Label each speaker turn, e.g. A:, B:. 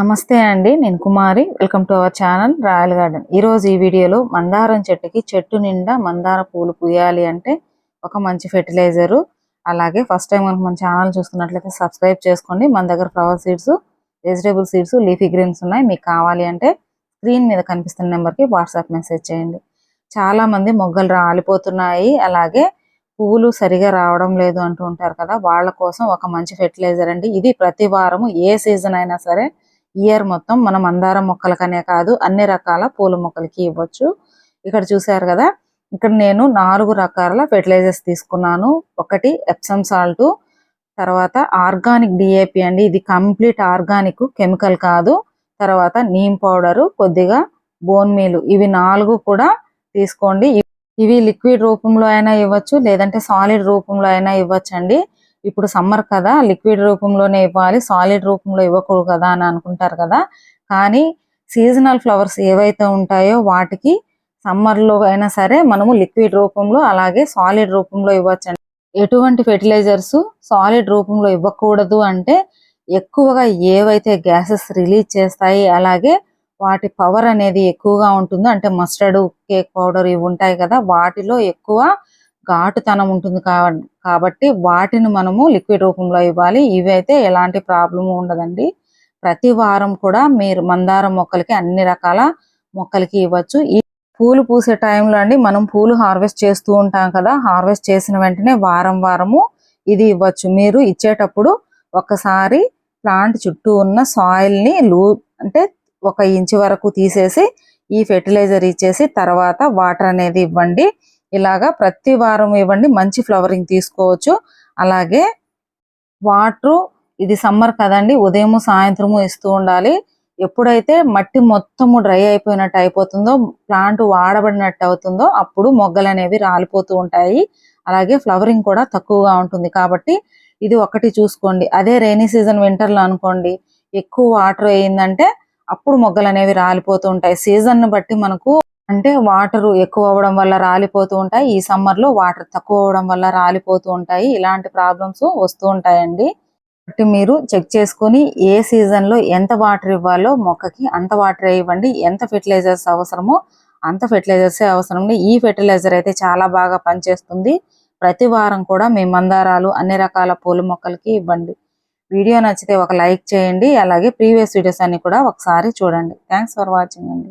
A: నమస్తే అండి నేను Kumari. Welcome to our channel Royal Garden. ఈరోజు ఈ వీడియోలో మందారం చెట్టుకి చెట్టు నిండా మందార పూలు పూయాలి అంటే ఒక మంచి ఫెర్టిలైజరు. అలాగే ఫస్ట్ టైం కనుక మన ఛానల్ చూస్తున్నట్లయితే సబ్స్క్రైబ్ చేసుకోండి. మన దగ్గర flower seeds vegetable seeds leafy greens ఉన్నాయి. మీకు కావాలి అంటే స్క్రీన్ మీద కనిపిస్తున్న నెంబర్కి వాట్సాప్ మెసేజ్ చేయండి. చాలా మంది మొగ్గలు రాలిపోతున్నాయి. అలాగే పువ్వులు సరిగా రావడం లేదు అంటూ ఉంటారు కదా వాళ్ళ కోసం ఒక మంచి ఫెర్టిలైజర్ అండి. ఇది ప్రతి వారము ఏ సీజన్ అయినా సరే ఇయర్ మొత్తం మనం మందార మొక్కలకనే కాదు అన్ని రకాల పూల మొక్కలకి ఇవ్వచ్చు. ఇక్కడ చూసారు కదా ఇక్కడ నేను నాలుగు రకాల ఫెర్టిలైజర్స్ తీసుకున్నాను. ఒకటి ఎప్సమ్ సాల్ట్ తర్వాత ఆర్గానిక్ డిఏపి అండి. ఇది కంప్లీట్ ఆర్గానిక్ కెమికల్ కాదు. తర్వాత నీమ్ పౌడర్ కొద్దిగా బోన్ మీలు ఇవి నాలుగు కూడా తీసుకోండి. ఇవి లిక్విడ్ రూపంలో అయినా ఇవ్వచ్చు లేదంటే సాలిడ్ రూపంలో అయినా ఇవ్వచ్చండి. ఇప్పుడు సమ్మర్ కదా లిక్విడ్ రూపంలోనే ఇవ్వాలి సాలిడ్ రూపంలో ఇవ్వకూడదు కదా అని అనుకుంటారు కదా. కానీ సీజనల్ ఫ్లవర్స్ ఏవైతే ఉంటాయో వాటికి సమ్మర్లో అయినా సరే మనము లిక్విడ్ రూపంలో అలాగే సాలిడ్ రూపంలో ఇవ్వచ్చు ఎటువంటి ఫెర్టిలైజర్స్ సాలిడ్ రూపంలో ఇవ్వకూడదు అంటే ఎక్కువగా ఏవైతే గ్యాసెస్ రిలీజ్ చేస్తాయి అలాగే వాటి పవర్ అనేది ఎక్కువగా ఉంటుందో అంటే మస్టర్డ్ కేక్ పౌడర్ ఇవి ఉంటాయి కదా వాటిలో ఎక్కువ ఘాటుతనం ఉంటుంది కాబట్టి వాటిని మనము లిక్విడ్ రూపంలో ఇవ్వాలి. ఇవి అయితే ఎలాంటి ప్రాబ్లము ఉండదండి. ప్రతి వారం కూడా మీరు మందారం మొక్కలకి అన్ని రకాల మొక్కలకి ఇవ్వచ్చు. ఈ పూలు పూసే టైంలో అండి మనం పూలు హార్వెస్ట్ చేస్తూ ఉంటాం కదా హార్వెస్ట్ చేసిన వెంటనే వారం వారము ఇది ఇవ్వచ్చు. మీరు ఇచ్చేటప్పుడు ఒకసారి ప్లాంట్ చుట్టూ ఉన్న సాయిల్ని లూ అంటే ఒక ఇంచు వరకు తీసేసి ఈ ఫెర్టిలైజర్ ఇచ్చేసి తర్వాత వాటర్ అనేది ఇవ్వండి. ఇలాగా ప్రతి వారం ఇవ్వండి. మంచి ఫ్లవరింగ్ తీసుకోవచ్చు. అలాగే వాటర్ ఇది సమ్మర్ కదండి ఉదయము సాయంత్రము ఇస్తూ ఉండాలి. ఎప్పుడైతే మట్టి మొత్తము డ్రై అయిపోయినట్టు అయిపోతుందో ప్లాంట్ వాడబడినట్టు అవుతుందో అప్పుడు మొగ్గలు అనేవి రాలిపోతూ ఉంటాయి. అలాగే ఫ్లవరింగ్ కూడా తక్కువగా ఉంటుంది. కాబట్టి ఇది ఒకటి చూసుకోండి. అదే రైనీ సీజన్ వింటర్లో అనుకోండి ఎక్కువ వాటర్ అయిందంటే అప్పుడు మొగ్గలు అనేవి రాలిపోతూ ఉంటాయి. సీజన్ బట్టి మనకు అంటే వాటర్ ఎక్కువ అవ్వడం వల్ల రాలిపోతూ ఉంటాయి. ఈ సమ్మర్లో వాటర్ తక్కువ అవ్వడం వల్ల రాలిపోతూ ఉంటాయి. ఇలాంటి ప్రాబ్లమ్స్ వస్తూ ఉంటాయండి. కాబట్టి మీరు చెక్ చేసుకుని ఏ సీజన్లో ఎంత వాటర్ ఇవ్వాలో మొక్కకి అంత వాటర్ ఇవ్వండి. ఎంత ఫెర్టిలైజర్స్ అవసరమో అంత ఫెర్టిలైజర్స్ అవసరం ఈ ఫెర్టిలైజర్ అయితే చాలా బాగా పనిచేస్తుంది. ప్రతి వారం కూడా మీ మందారాలు అన్ని రకాల పూల మొక్కలకి ఇవ్వండి. వీడియో నచ్చితే ఒక లైక్ చేయండి. అలాగే ప్రీవియస్ వీడియోస్ అన్ని కూడా ఒకసారి చూడండి. థ్యాంక్స్ ఫర్ వాచింగ్ అండి.